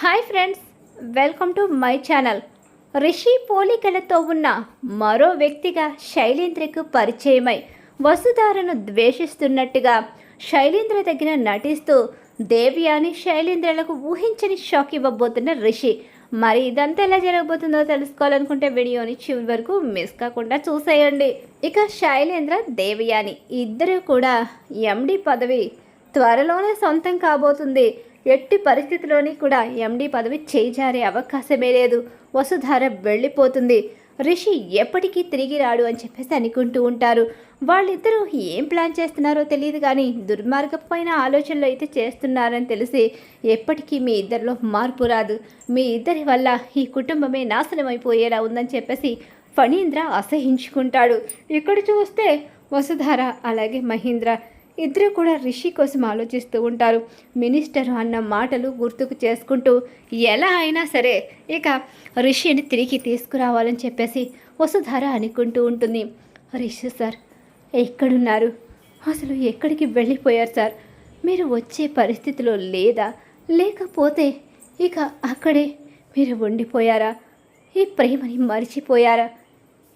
Hi friends welcome to my channel. Rishi పోలికలతో ఉన్న మరో వ్యక్తిగా శైలేంద్రకు పరిచయమై వసుధారను ద్వేషిస్తున్నట్టుగా శైలేంద్ర దగ్గర నటిస్తూ దేవ్యాని శైలేంద్రలకు ఊహించని షాక్ ఇవ్వబోతున్న రిషి. మరి ఇదంతా ఎలా జరగబోతుందో తెలుసుకోవాలనుకుంటే వీడియోని చివరి వరకు మిస్ కాకుండా చూసేయండి. ఇక శైలేంద్ర దేవయాని ఇద్దరు కూడా ఎండి పదవి త్వరలోనే సొంతం కాబోతుంది. ఎట్టి పరిస్థితిలోని కూడా ఎండి పదవి చేజారే అవకాశమే లేదు. వసుధార వెళ్ళిపోతుంది. రిషి ఎప్పటికీ తిరిగి రాడు అని చెప్పేసి అనుకుంటూ ఉంటారు. వాళ్ళిద్దరూ ఏం ప్లాన్ చేస్తున్నారో తెలియదు కానీ దుర్మార్గమైన ఆలోచనలు అయితే చేస్తున్నారని తెలిసి ఎప్పటికీ మీ ఇద్దరిలో మార్పు రాదు. మీ ఇద్దరి వల్ల ఈ కుటుంబమే నాశనం అయిపోయేలా ఉందని చెప్పేసి ఫణీంద్ర అసహించుకుంటాడు. ఇక్కడ చూస్తే వసుధార అలాగే మహీంద్ర ఇద్దరు కూడా రిషి కోసం ఆలోచిస్తూ ఉంటారు. మినిస్టర్ అన్న మాటలు గుర్తుకు చేసుకుంటూ ఎలా అయినా సరే ఇక రిషిని తిరిగి తీసుకురావాలని చెప్పేసి వసుధార అనుకుంటూ ఉంటుంది. రిషి సార్ ఎక్కడున్నారు? అసలు ఎక్కడికి వెళ్ళిపోయారు సార్? మీరు వచ్చే పరిస్థితిలో లేదా? లేకపోతే ఇక అక్కడే మీరు ఉండిపోయారా? ఈ ప్రేమని మరిచిపోయారా?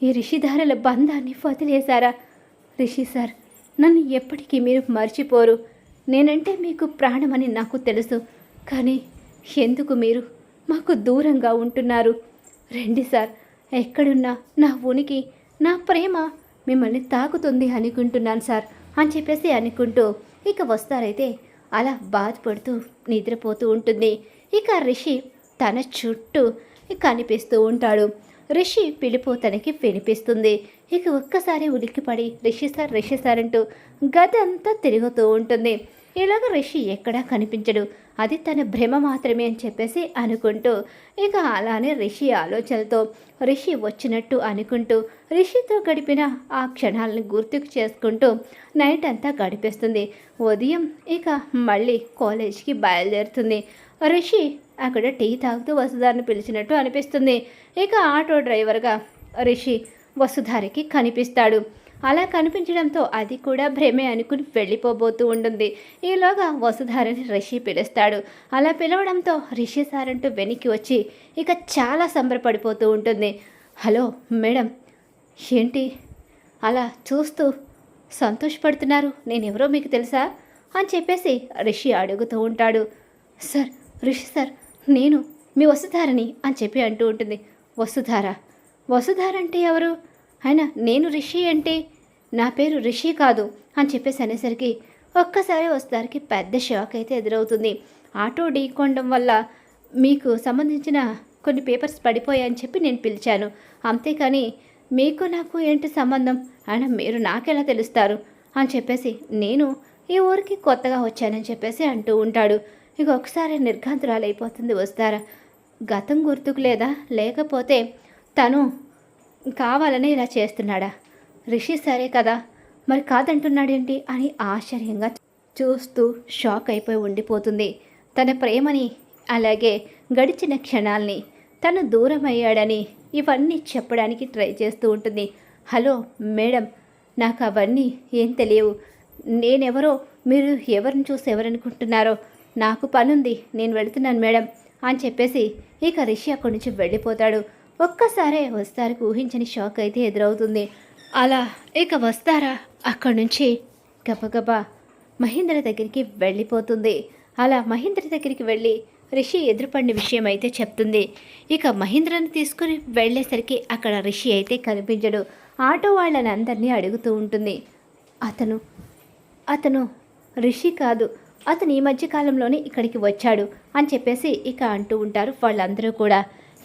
ఈ రిషిధారల బంధాన్ని వదిలేశారా? రిషి సార్ నన్ను ఎప్పటికీ మీరు మర్చిపోరు. నేనంటే మీకు ప్రాణమని నాకు తెలుసు. కానీ ఎందుకు మీరు మాకు దూరంగా ఉంటున్నారు? రండి సార్ ఎక్కడున్నా నా ఉనికి నా ప్రేమ మిమ్మల్ని తాకుతుంది అనుకుంటున్నాను సార్ అని చెప్పేసి అనుకుంటూ ఇక వస్తారైతే అలా బాధపడుతూ నిద్రపోతూ ఉంటుంది. ఇక రిషి తన చుట్టూ కనిపిస్తూ ఉంటాడు. రిషి పిలుపు తనకి వినిపిస్తుంది. ఇక ఒక్కసారి ఉలిక్కిపడి రిషి సార్ రిషి సార్ అంటూ గదంతా తిరుగుతూ ఉంటుంది. ఇలాగ రిషి ఎక్కడా కనిపించడు. అది తన భ్రమ మాత్రమే అని చెప్పేసి అనుకుంటూ ఇక అలానే రిషి ఆలోచనలతో రిషి వచ్చినట్టు అనుకుంటూ రిషితో గడిపిన ఆ క్షణాలను గుర్తుకు చేసుకుంటూ నైట్ అంతా గడిపేస్తుంది. ఉదయం ఇక మళ్ళీ కాలేజ్కి బయలుదేరుతుంది. రిషి అక్కడ టీ తాగుతూ వసుధారిని పిలిచినట్టు అనిపిస్తుంది. ఇక ఆటో డ్రైవర్గా రిషి వసుధారికి కనిపిస్తాడు. అలా కనిపించడంతో అది కూడా భ్రమే అనుకుని వెళ్ళిపోబోతూ ఉంటుంది. ఈలోగా వసుధారని రిషి పిలుస్తాడు. అలా పిలవడంతో రిషి సార్ అంటూ వెనక్కి వచ్చి ఇక చాలా సంబరపడిపోతూ ఉంటుంది. Hello madam. ఏంటి? అలా చూస్తూ సంతోషపడుతున్నారు. నేనెవరో మీకు తెలుసా? అని చెప్పేసి రిషి అడుగుతూ ఉంటాడు. సార్ రిషి సార్ నేను మీ వసుధారని అని చెప్పి అంటూ ఉంటుంది. వసుధారా వసుధార అంటే ఎవరు? ఆయన నేను రిషి అంటే నా పేరు రిషి కాదు అని చెప్పేసి అనేసరికి ఒక్కసారి వసుధారికి పెద్ద షాక్ అయితే ఎదురవుతుంది. ఆటో ఢీకొనడం వల్ల మీకు సంబంధించిన కొన్ని పేపర్స్ పడిపోయాయని చెప్పి నేను పిలిచాను. అంతేకాని మీకు నాకు ఏంటి సంబంధం? ఆయన మీరు నాకెలా తెలుస్తారు? అని చెప్పేసి నేను ఈ ఊరికి కొత్తగా వచ్చానని చెప్పేసి అంటూ ఉంటాడు. ఇక ఒకసారి నిర్ఘాంతురాలైపోతుంది వస్తారా గతం గుర్తుకు లేదా? లేకపోతే తను కావాలని ఇలా చేస్తున్నాడా? రిషి సరే కదా మరి కాదంటున్నాడేంటి అని ఆశ్చర్యంగా చూస్తూ షాక్ అయిపోయి ఉండిపోతుంది. తన ప్రేమని అలాగే గడిచిన క్షణాల్ని తను దూరం అయ్యాడని ఇవన్నీ చెప్పడానికి ట్రై చేస్తూ ఉంటుంది. హలో మేడం నాకు అవన్నీ ఏం తెలియవు. నేనెవరో మీరు ఎవరిని చూసి ఎవరనుకుంటున్నారో? నాకు పనుంది నేను వెళుతున్నాను మేడం అని చెప్పేసి ఇక రిషి అక్కడి నుంచి వెళ్ళిపోతాడు. ఒక్కసారే వస్తారు ఊహించని షాక్ అయితే ఎదురవుతుంది. అలా ఇక వస్తారా? అక్కడి నుంచి గబగబా మహేంద్ర దగ్గరికి వెళ్ళిపోతుంది. అలా మహేంద్ర దగ్గరికి వెళ్ళి రిషి ఎదురుపడిన విషయం అయితే చెప్తుంది. ఇక మహేంద్రను తీసుకుని వెళ్ళేసరికి అక్కడ రిషి అయితే కనిపించడు. ఆటో వాళ్ళని అందరినీ అడుగుతూ ఉంటుంది. అతను అతను రిషి కాదు. అతను ఈ మధ్యకాలంలోనే ఇక్కడికి వచ్చాడు అని చెప్పేసి ఇక అంటూ ఉంటారు వాళ్ళందరూ కూడా.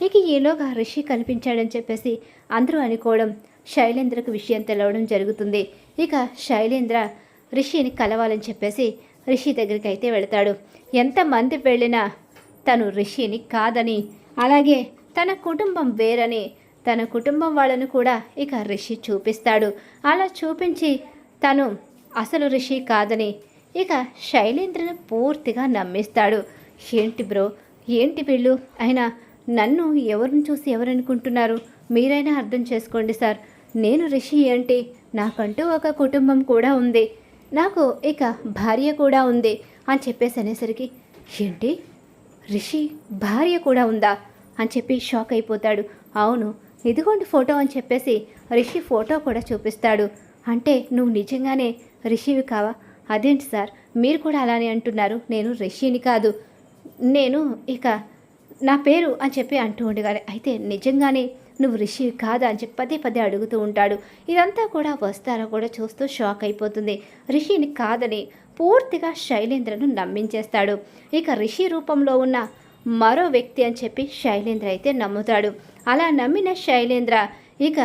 ఇక ఈలోగా రిషి కనిపించాడని చెప్పేసి అందరూ అనుకోవడం శైలేంద్రకు విషయం తెలవడం జరుగుతుంది. ఇక శైలేంద్ర రిషిని కలవాలని చెప్పేసి రిషి దగ్గరికి అయితే వెళతాడు. ఎంతమంది వెళ్ళినా తను రిషిని కాదని అలాగే తన కుటుంబం వేరని తన కుటుంబం వాళ్ళను కూడా ఇక రిషి చూపిస్తాడు. అలా చూపించి తను అసలు రిషి కాదని ఇక శైలేంద్రను పూర్తిగా నమ్మిస్తాడు. ఏంటి బ్రో? ఏంటి వీళ్ళు? అయినా నన్ను ఎవరిని చూసి ఎవరనుకుంటున్నారు? మీరైనా అర్థం చేసుకోండి సార్. నేను రిషి ఏంటి నాకంటూ ఒక కుటుంబం కూడా ఉంది. నాకు ఇక భార్య కూడా ఉంది అని చెప్పేసి అనేసరికి ఏంటి? రిషి భార్య కూడా ఉందా? అని చెప్పి షాక్ అయిపోతాడు. అవును ఇదిగోండి ఫోటో అని చెప్పేసి రిషి ఫోటో కూడా చూపిస్తాడు. అంటే నువ్వు నిజంగానే రిషివి కావా? అదేంటి సార్ మీరు కూడా అలానే అంటున్నారు. నేను రిషిని కాదు. నేను ఇక నా పేరు అని చెప్పి అంటూ ఉండగానే అయితే నిజంగానే నువ్వు రిషి కాదా? అని చెప్పి పదే పదే అడుగుతూ ఉంటాడు. ఇదంతా కూడా వస్తారా కూడా చూస్తూ షాక్ అయిపోతుంది. రిషిని కాదని పూర్తిగా శైలేంద్రను నమ్మించేస్తాడు. ఇక రిషి రూపంలో ఉన్న మరో వ్యక్తి అని చెప్పి శైలేంద్ర అయితే నమ్ముతాడు. అలా నమ్మిన శైలేంద్ర ఇక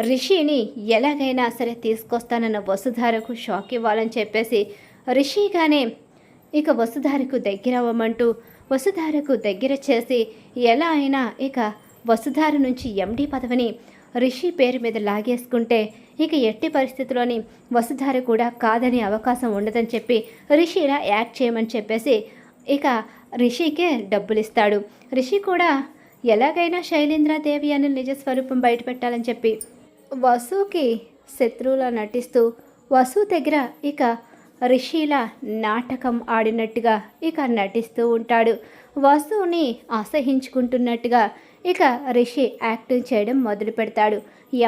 రిషిని ఎలాగైనా సరే తీసుకొస్తానన్న వసుధారకు షాక్ ఇవ్వాలని చెప్పేసి రిషిగానే ఇక వసుధారకు దగ్గర అవ్వమంటూ వసుధారకు దగ్గర చేసి ఎలా అయినా ఇక వసుధార నుంచి ఎండి పదవిని రిషి పేరు మీద లాగేసుకుంటే ఇక ఎట్టి పరిస్థితిలోని వసుధార కూడా కాదని అవకాశం ఉండదని చెప్పి రిషి ఇలా యాక్ట్ చేయమని చెప్పేసి ఇక రిషికే డబ్బులు ఇస్తాడు రిషి కూడా ఎలాగైనా శైలేంద్రదేవి అని నిజ స్వరూపం బయటపెట్టాలని చెప్పి వసుకి శత్రువులా నటిస్తూ వసు దగ్గర ఇక రిషిలా నాటకం ఆడినట్టుగా ఇక నటిస్తూ ఉంటాడు. వస్తువుని అసహించుకుంటున్నట్టుగా ఇక రిషి యాక్టింగ్ చేయడం మొదలు పెడతాడు.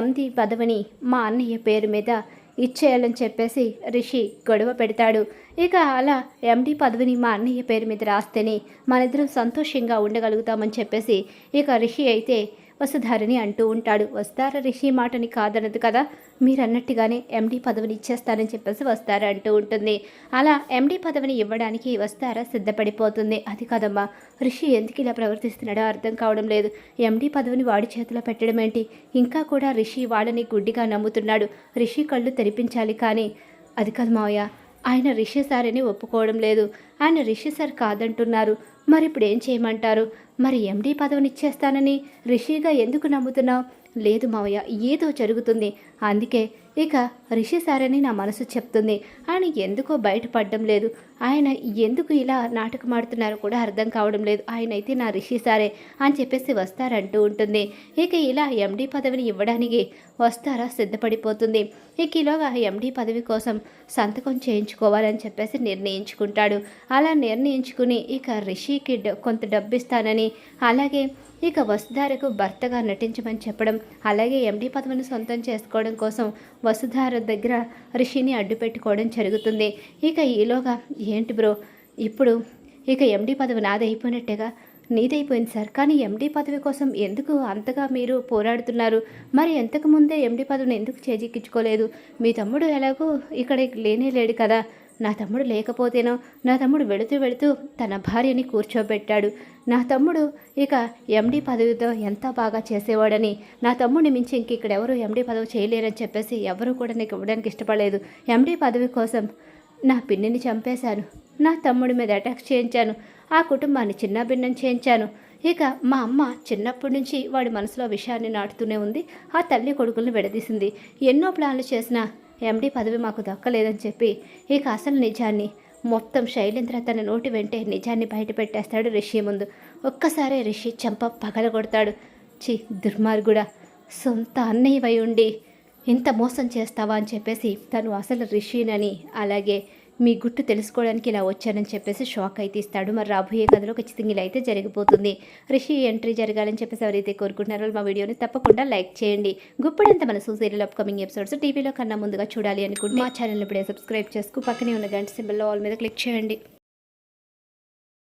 ఎంది పదవిని మా అన్నయ్య పేరు మీద ఇచ్చేయాలని చెప్పేసి రిషి గొడవ పెడతాడు. ఇక అలా ఎండి పదవిని మా అన్నయ్య పేరు మీద రాస్తేనే మనిద్దరం సంతోషంగా ఉండగలుగుతామని చెప్పేసి ఇక రిషి అయితే వసుధారిని అంటూ ఉంటాడు. వస్తారా రిషి మాటని కాదనదు కదా? మీరన్నట్టుగానే ఎండీ ఎండి పదవిని ఇచ్చేస్తారని చెప్పేసి వస్తారా అంటూ ఉంటుంది. అలా ఎండి పదవిని ఇవ్వడానికి వస్తారా సిద్ధపడిపోతుంది. అది కదమ్మా రిషి ఎందుకు ఇలా ప్రవర్తిస్తున్నాడో అర్థం కావడం లేదు. ఎండి పదవిని వాడి చేతిలో పెట్టడం ఏంటి? ఇంకా కూడా రిషి వాళ్ళని గుడ్డిగా నమ్ముతున్నాడు. రిషి కళ్ళు తెరిపించాలి కానీ అది కాదు మావయ్య ఆయన రిషి సార్ అని ఒప్పుకోవడం లేదు. ఆయన రిషి సార్ కాదంటున్నారు. మరి ఇప్పుడు ఏం చేయమంటారు? మరి ఎండీ పదవిని ఇచ్చేస్తానని రిషిగా ఎందుకు నమ్ముతున్నావు? లేదు మావయ్య ఏదో జరుగుతుంది. అందుకే ఇక రిషి సారని నా మనసు చెప్తుంది. ఆయన ఎందుకో బయటపడడం లేదు. ఆయన ఎందుకు ఇలా నాటకం ఆడుతున్నారో కూడా అర్థం కావడం లేదు. ఆయన అయితే నా రిషి సారే అని చెప్పేసి వస్తారంటూ ఉంటుంది. ఇక ఇలా ఎండీ పదవిని ఇవ్వడానికి వస్తారా సిద్ధపడిపోతుంది. ఇక ఈలోగా ఎండీ పదవి కోసం సంతకం చేయించుకోవాలని చెప్పేసి నిర్ణయించుకుంటాడు. అలా నిర్ణయించుకుని ఇక రిషికి డ- కొంత డబ్బు ఇస్తానని అలాగే ఇక వసుధారకు భర్తగా నటించమని చెప్పడం అలాగే ఎండి పదవిని సొంతం చేసుకోవడం కోసం వసుధార దగ్గర రిషిని అడ్డు పెట్టుకోవడం జరుగుతుంది. ఇక ఈలోగా ఏంటి బ్రో? ఇప్పుడు ఇక ఎండి పదవి నాది నీదైపోయింది సార్. కానీ ఎండీ పదవి కోసం ఎందుకు అంతగా మీరు పోరాడుతున్నారు? మరి ఎంతకు ముందే ఎండీ పదవిని ఎందుకు చేజిక్కించుకోలేదు? మీ తమ్ముడు ఎలాగో ఇక్కడ లేనే లేడు కదా. నా తమ్ముడు లేకపోతేనో నా తమ్ముడు వెళుతూ వెళుతూ తన భార్యని కూర్చోబెట్టాడు. నా తమ్ముడు ఇక ఎండి పదవితో ఎంత బాగా చేసేవాడని నా తమ్ముడిని మించి ఇంక ఇక్కడ ఎవరు ఎండి పదవి చేయలేరని చెప్పేసి ఎవరు కూడా నీకు ఇవ్వడానికి ఇష్టపడలేదు. ఎండి పదవి కోసం నా పిన్నిని చంపేశాను. నా తమ్ముడి మీద అటాక్ చేయించాను. ఆ కుటుంబాన్ని చిన్న భిన్నం చేయించాను. ఇక మా అమ్మ చిన్నప్పటి నుంచి వాడి మనసులో విషయాన్ని నాటుతూనే ఉంది. ఆ తల్లి కొడుకులను విడదీసింది. ఎన్నో ప్లాన్లు చేసినా ఎండి పదవి మాకు దక్కలేదని చెప్పి ఇక అసలు నిజాన్ని మొత్తం శైలేంద్ర తన నోటి వెంటే నిజాన్ని బయట పెట్టేస్తాడు రిషి ముందు. ఒక్కసారే రిషి చెంప పగలగొడతాడు. చి దుర్మార్గుడా సొంత అన్నయ్యవై ఉండి ఇంత మోసం చేస్తావా అని చెప్పేసి తను అసలు రిషినని అలాగే మీ గుట్టు తెలుసుకోవడానికి ఇలా వచ్చానని చెప్పేసి షాక్ అయితే ఇస్తాడు. మరి రాబోయే కథలో ఖచ్చితంగా ఇలా అయితే జరిగిపోతుంది రిషి ఎంట్రీ జరగాలని చెప్పేసి ఎవరైతే కోరుకుంటున్నారో మా వీడియోని తప్పకుండా లైక్ చేయండి. గుప్పడంత మన సీరియల్ అప్కమింగ్ ఎపిసోడ్స్ టీవీలో కన్నా ముందుగా చూడాలి అనుకుంటే మా ఛానల్ ఇప్పుడే సబ్స్క్రైబ్ చేసుకు. పక్కనే ఉన్న గంట సింబల్లో ఆల్ మీద క్లిక్ చేయండి.